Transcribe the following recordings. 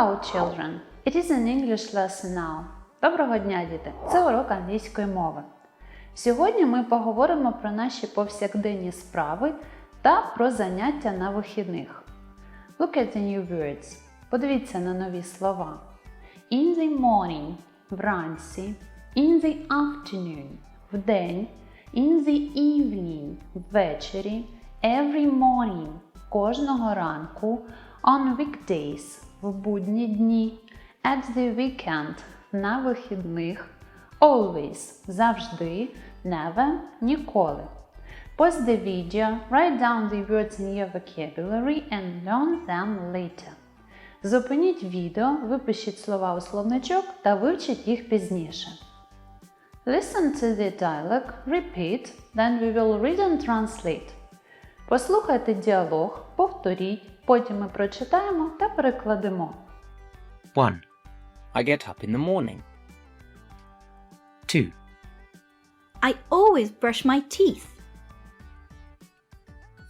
Hello, children! It is an English lesson now. Доброго дня, діти! Це урок англійської мови. Сьогодні ми поговоримо про наші повсякденні справи та про заняття на вихідних. Look at the new words. Подивіться на нові слова. In the morning вранці, in the afternoon вдень, in the evening ввечері, every morning кожного ранку, on weekdays в будні дні, at the weekend на вихідних, always завжди, never ніколи. Pause the video, write down the words in your vocabulary and learn them later. Зупиніть відео, випишіть слова у словничок та вивчіть їх пізніше. Listen to the dialogue, repeat, then we will read and translate. Послухайте діалог, повторіть, потім ми прочитаємо та перекладемо. 1. I get up in the morning. 2. I always brush my teeth.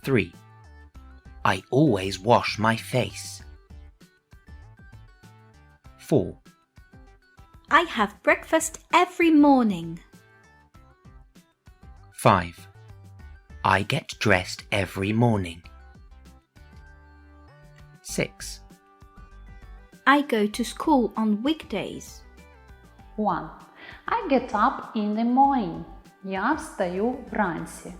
3. I always wash my face. 4. I have breakfast every morning. 5. I get dressed every morning. 6. I go to school on weekdays. 1. I get up in the morning. Я встаю вранці.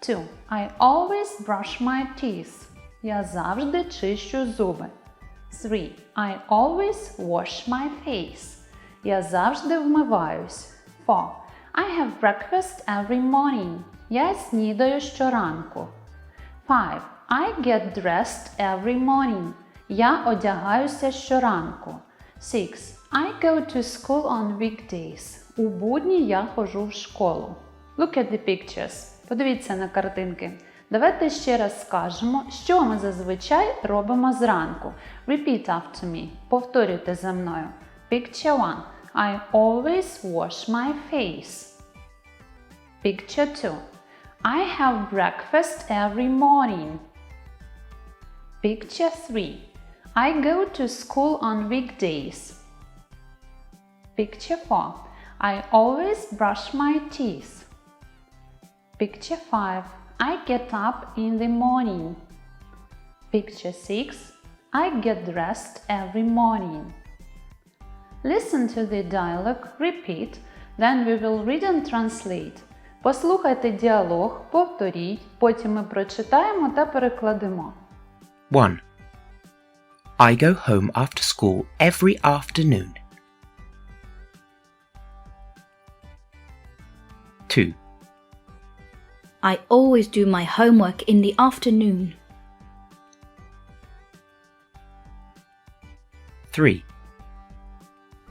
2. I always brush my teeth. Я завжди чищу зуби. 3. I always wash my face. Я завжди вмиваюсь. 4. I have breakfast every morning. Я снідаю щоранку. 5. I get dressed every morning. Я одягаюся щоранку. 6. I go to school on weekdays. У будні я ходжу в школу. Look at the pictures. Подивіться на картинки. Давайте ще раз скажемо, що ми зазвичай робимо зранку. Repeat after me. Повторюйте за мною. Picture 1. I always wash my face. Picture 2. I have breakfast every morning. Picture 3. I go to school on weekdays. Picture 4. I always brush my teeth. Picture 5. I get up in the morning. Picture 6. I get dressed every morning. Listen to the dialogue, repeat, then we will read and translate. Послухайте діалог, повторіть, потім ми прочитаємо та перекладемо. 1. I go home after school every afternoon. 2. I always do my homework in the afternoon. 3.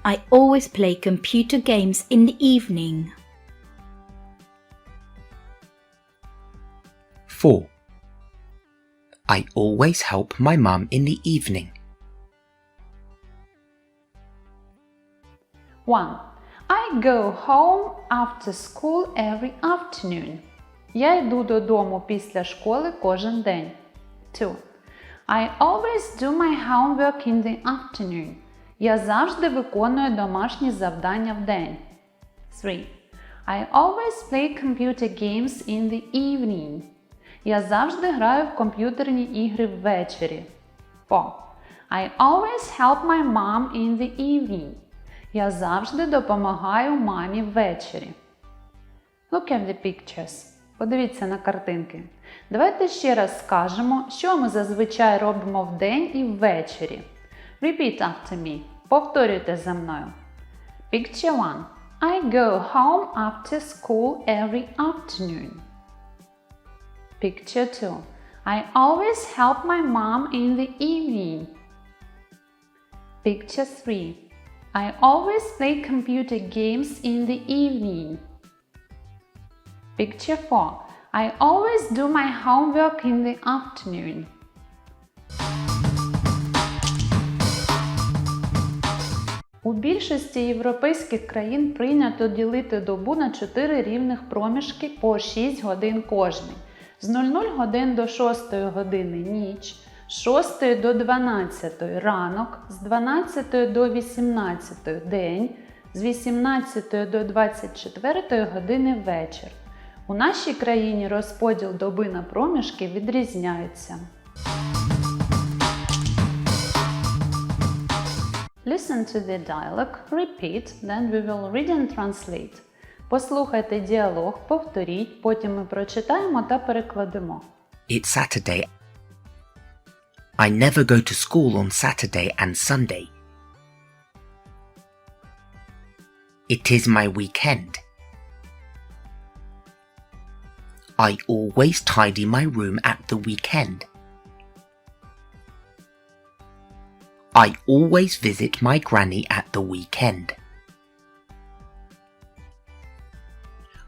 I always play computer games in the evening. 4. I always help my mum in the evening. 1. I go home after school every afternoon. Я йду додому після школи кожен день. 2. I always do my homework in the afternoon. Я завжди виконую домашні завдання вдень. 3. I always play computer games in the evening. Я завжди граю в комп'ютерні ігри ввечері. 4. I always help my mom in the evening. Я завжди допомагаю мамі ввечері. Look at the pictures. Подивіться на картинки. Давайте ще раз скажемо, що ми зазвичай робимо вдень і ввечері. Repeat after me. Повторюйте за мною. Picture 1. I go home after school every afternoon. Picture 2. I always help my mom in the evening. Picture 3. I always play computer games in the evening. Picture 4. I always do my homework in the afternoon. У більшості європейських країн прийнято ділити добу на 4 рівних проміжки по 6 годин кожний. З 00 годин до 6 години ніч, з 6 до 12 ранок, з 12 до 18 день, з 18 до 24 години вечір. У нашій країні розподіл доби на проміжки відрізняється. Listen to the dialogue, repeat, then we will read and translate. Послухайте діалог, повторіть, потім ми прочитаємо та перекладемо. It's Saturday. I never go to school on Saturday and Sunday. It is my weekend. I always tidy my room at the weekend. I always visit my granny at the weekend.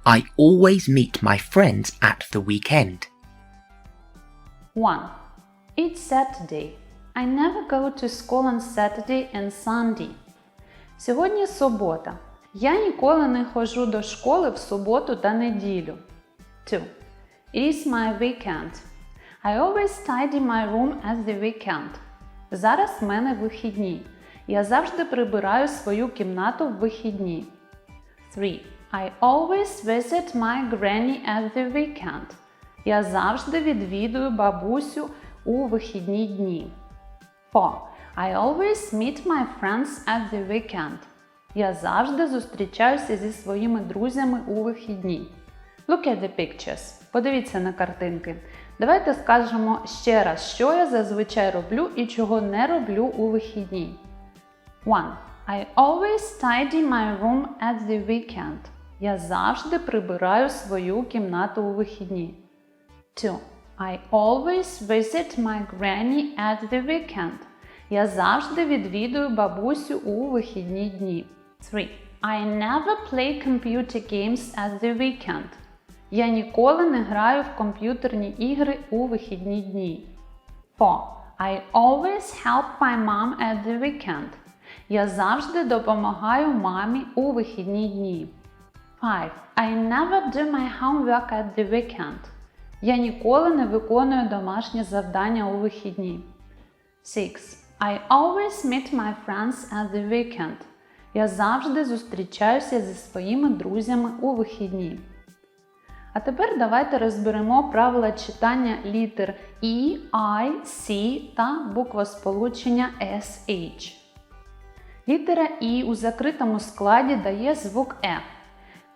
I always meet my friends at the weekend. 1. It's Saturday. I never go to school on Saturday and Sunday. Сьогодні субота. Я ніколи не ходжу до школи в суботу та неділю. 2. It is my weekend. I always tidy my room at the weekend. Зараз в мене вихідні. Я завжди прибираю свою кімнату в вихідні. 3. I always visit my granny at the weekend. Я завжди відвідую бабусю у вихідні дні. 4. I always meet my friends at the weekend. Я завжди зустрічаюся зі своїми друзями у вихідні. Look at the pictures. Подивіться на картинки. Давайте скажемо ще раз, що я зазвичай роблю і чого не роблю у вихідні. 1. I always tidy my room at the weekend. Я завжди прибираю свою кімнату у вихідні. 2. I always visit my granny at the weekend. Я завжди відвідую бабусю у вихідні дні. 3. I never play computer games at the weekend. Я ніколи не граю в комп'ютерні ігри у вихідні дні. 4. I always help my mom at the weekend. Я завжди допомагаю мамі у вихідні дні. 5. I never do my homework at the weekend. Я ніколи не виконую домашні завдання у вихідні. 6. I always meet my friends at the weekend. Я завжди зустрічаюся зі своїми друзями у вихідні. А тепер давайте розберемо правила читання літер E, I, C та буквосполучення SH. Літера І у закритому складі дає звук Е.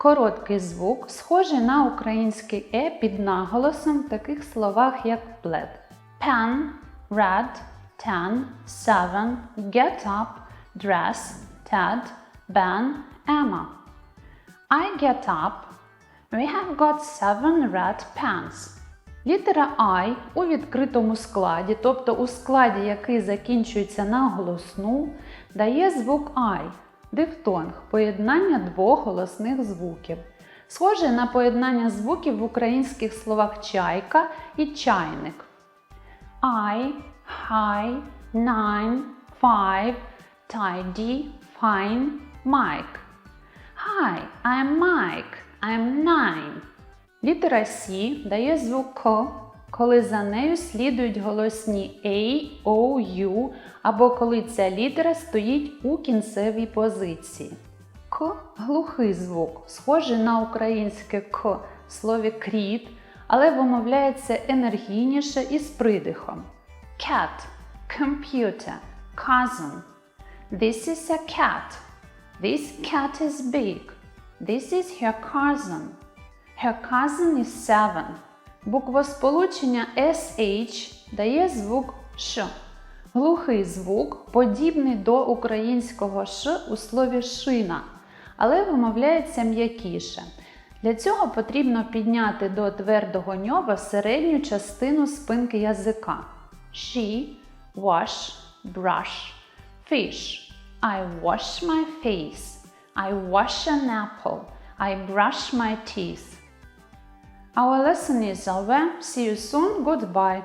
Короткий звук, схожий на український Е під наголосом в таких словах, як pled. Pen, red, ten, seven, get up, dress, Ted, Ben, Emma. I get up. We have got seven red pens. Літера I у відкритому складі, тобто у складі, який закінчується на голосну, дає звук I – дифтонг, поєднання двох голосних звуків. Схоже на поєднання звуків в українських словах чайка і чайник. I, high, nine, five, tidy, fine, Mike. Hi, I'm Mike. I'm nine. Літера C дає звук К, коли за нею слідують голосні A, O, U, або коли ця літера стоїть у кінцевій позиції. К глухий звук, схожий на українське К в слові кріт, але вимовляється енергійніше і з придихом. Cat, computer, cousin. This is a cat. This cat is big. This is her cousin. Her cousin is seven. Буквосполучення SH дає звук Ш. Глухий звук, подібний до українського Ш у слові шина, але вимовляється м'якіше. Для цього потрібно підняти до твердого ньова середню частину спинки язика. She, wash, brush, fish. I wash my face. I wash an apple. I brush my teeth. Our lesson is over. See you soon. Goodbye.